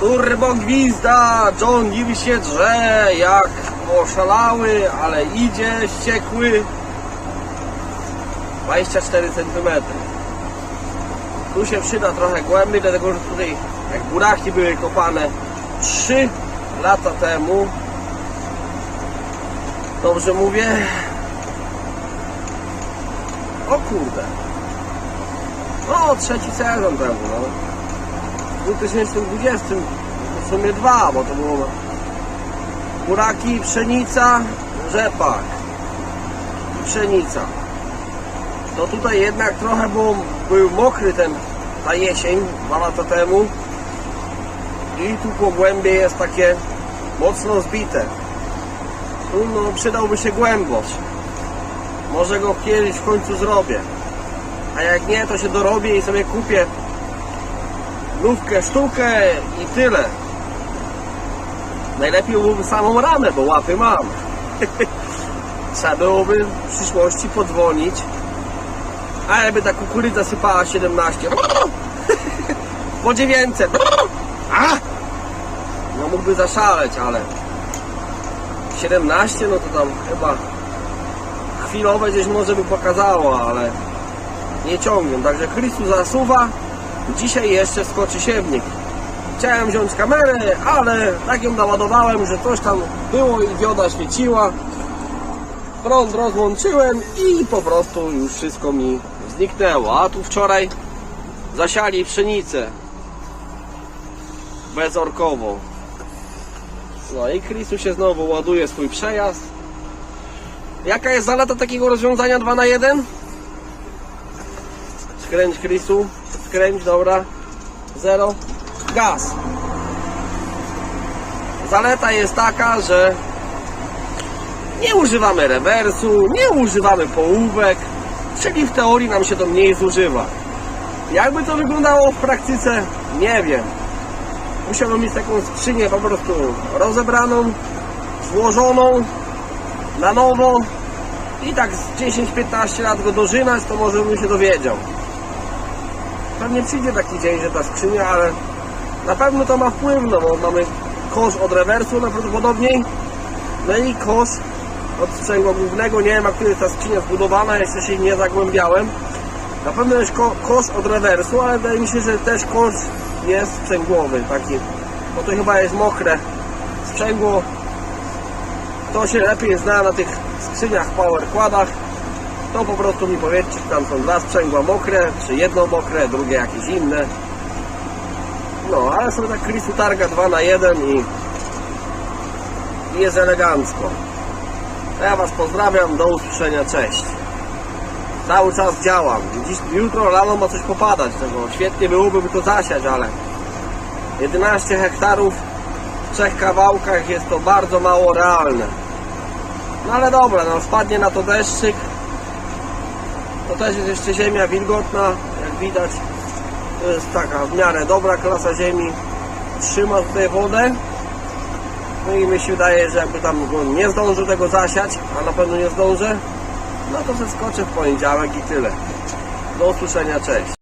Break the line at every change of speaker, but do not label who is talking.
Turbo gwizda, John Deere się drze jak oszalały, ale idzie ściekły. 24 cm. Tu się przyda trochę głębiej, dlatego że tutaj jak buraki były kopane 3 lata temu. Dobrze mówię? O kurde. No, trzeci sezon temu, no. W 2020 w sumie dwa, bo to było buraki, pszenica, rzepak i pszenica. To tutaj jednak trochę był mokry ten, ta jesień, dwa lata temu i tu po głębie jest takie mocno zbite. Tu no, przydałby się głębość. Może go kiedyś w końcu zrobię. A jak nie, to się dorobię i sobie kupię nówkę, sztukę i tyle. Najlepiej byłoby samą ramę, bo łapy mam. Trzeba byłoby w przyszłości podzwonić. A jakby ta kukurydza sypała 17. Po 900. A! No mógłby zaszaleć, ale 17 no to tam chyba chwilowe gdzieś może by pokazało, ale nie ciągną. Także Chrystus zasuwa. Dzisiaj jeszcze skoczy siewnik. Chciałem wziąć kamerę, ale tak ją naładowałem, że coś tam było i dioda świeciła. Prąd rozłączyłem i po prostu już wszystko mi zniknęło. A tu wczoraj zasiali pszenicę bezorkową. No i Chrisu się znowu ładuje swój przejazd. Jaka jest zaleta takiego rozwiązania 2 na 1 Skręć Chrisu, skręć, dobra. Zero. Gaz. Zaleta jest taka, że nie używamy rewersu, nie używamy połówek, czyli w teorii nam się to mniej zużywa. Jakby to wyglądało w praktyce, nie wiem. Musiałbym mieć taką skrzynię po prostu rozebraną, złożoną na nowo i tak z 10-15 lat go dożynać, to może bym się dowiedział. Pewnie przyjdzie taki dzień, że ta skrzynia, ale na pewno to ma wpływ, no bo mamy kosz od rewersu najprawdopodobniej, no i kosz od sprzęgła głównego, nie wiem jak tu jest ta skrzynia zbudowana, jeszcze się nie zagłębiałem. Na pewno jest ko kosz od rewersu, ale wydaje mi się, że też kosz jest sprzęgłowy taki, bo to chyba jest mokre sprzęgło. To się lepiej zna na tych skrzyniach power kładach. To po prostu mi powiedzcie, czy tam są dwa sprzęgła mokre, czy jedno mokre, drugie jakieś inne. No, ale sobie tak Chrisu targa 2 na 1 i, i jest elegancko. To Ja Was pozdrawiam, do usłyszenia, cześć. Cały czas działam. Dziś, jutro rano ma coś popadać, tego świetnie byłoby by to zasiać, ale 11 hektarów w trzech kawałkach jest to bardzo mało realne. No ale dobra, no spadnie na to deszczyk. To też jest jeszcze ziemia wilgotna, jak widać. To jest taka w miarę dobra klasa ziemi. Trzyma tutaj wodę. No i mi się wydaje, że jakby tam nie zdążył tego zasiać, a na pewno nie zdążę, no to zeskoczę w poniedziałek i tyle. Do usłyszenia, cześć.